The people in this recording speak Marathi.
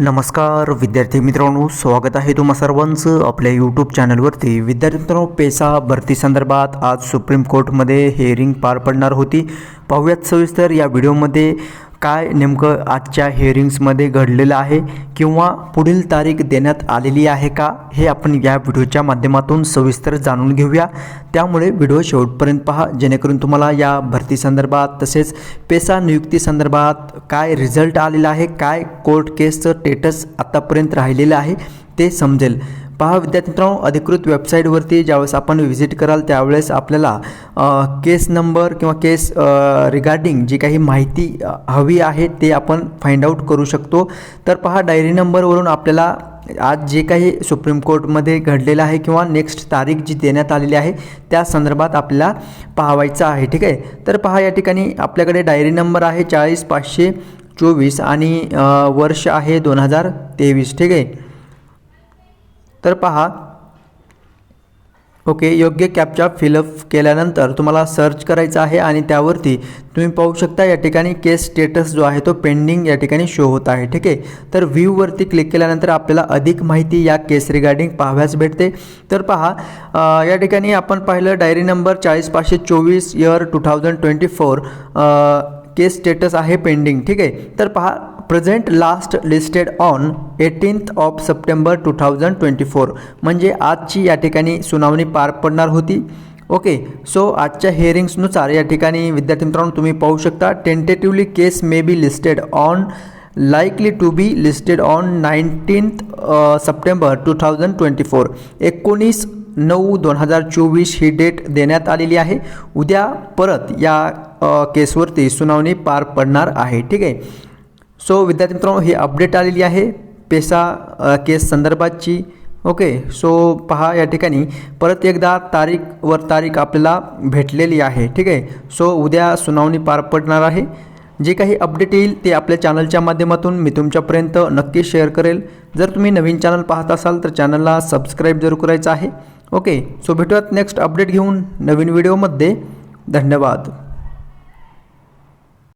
नमस्कार विद्यार्थी मित्रांनो स्वागत आहे तुम्हा सर्वांचं आपल्या यूट्यूब चॅनलवरती विद्यार्थी मित्रांनो पेसा भरती संदर्भात आज सुप्रीम कोर्टमध्ये हेअरिंग पार पडणार होती. पाहूयात सविस्तर या व्हिडिओमध्ये काय नेमकं आजच्या हिअरिंग्समध्ये घडलेलं आहे किंवा पुढील तारीख देण्यात आलेली आहे का हे आपण या व्हिडिओच्या माध्यमातून सविस्तर जाणून घेऊया. त्यामुळे व्हिडिओ शेवटपर्यंत पहा जेणेकरून तुम्हाला या भरती संदर्भात तसेच पेसा नियुक्ती संदर्भात काय रिझल्ट आलेला आहे काय कोर्ट केसचं स्टेटस आत्तापर्यंत राहिलेलं आहे ते समजेल. पहा विद्यार्थी मित्रांनो अधिकृत वेबसाईटवरती ज्यावेळेस आपण व्हिजिट कराल त्यावेळेस आपल्याला केस नंबर किंवा केस रिगार्डिंग जी काही माहिती हवी आहे ते आपण फाइंड आऊट करू शकतो. तर पहा डायरी नंबरवरून आपल्याला आज जे काही सुप्रीम कोर्टमध्ये घडलेलं आहे किंवा नेक्स्ट तारीख जी देण्यात आलेली आहे त्या संदर्भात आपल्याला पाहावायचं आहे ठीक आहे? तर पहा या ठिकाणी आपल्याकडे डायरी नंबर आहे चाळीस पाचशे चोवीस आणि वर्ष आहे दोन हजार तेवीस ठीक आहे? तर पहा. ओके योग्य कॅपचा फिलअप केल्यानंतर तुम्हाला सर्च करायचं आहे आणि त्यावरती तुम्ही पाहू शकता या ठिकाणी केस स्टेटस जो आहे तो पेंडिंग या ठिकाणी शो होत आहे ठीक आहे? तर व्ह्यूवरती क्लिक केल्यानंतर आपल्याला अधिक माहिती या केस रिगार्डिंग पाहाव्यास भेटते. तर पहा या ठिकाणी आपण पाहिलं डायरी नंबर चाळीस पाचशे चोवीस year two thousand twenty four case status आहे पेंडिंग ठीक आहे? तर पहा present last listed on eighteenth of September two thousand twenty four म्हणजे आजची या ठिकाणी सुनावणी पार पडणार होती. ओके सो आजच्या हिअरिंग्सनुसार या ठिकाणी विद्यार्थी मित्रांनो तुम्ही पाहू शकता tentatively case may be listed on likely to be listed on nineteenth September two thousand twenty four एकोणीस नऊ दोन हजार चोवीस ही डेट देण्यात आलेली आहे. उद्या परत या केसवरती सुनावणी पार पडणार आहे. ठीक आहे. सो विद्यार्थी मित्रांनो ही अपडेट आलेली आहे पेसा केस संदर्भातची. ओके सो पहा या ठिकाणी. परत एकदा तारीख वर तारीख आपल्याला भेटलेली आहे. ठीक आहे? सो उद्या सुनावणी पार पडणार आहे. जे काही अपडेट येईल ते आपल्या चॅनलच्या माध्यमातून मी तुमच्यापर्यंत नक्की शेअर करेल. जर तुम्ही नवीन चॅनल पाहत असाल तर चॅनलला सबस्क्राईब जरूर करायचं आहे. ओके सो भेटूयात नेक्स्ट अपडेट घेऊन नवीन व्हिडिओमध्ये धन्यवाद.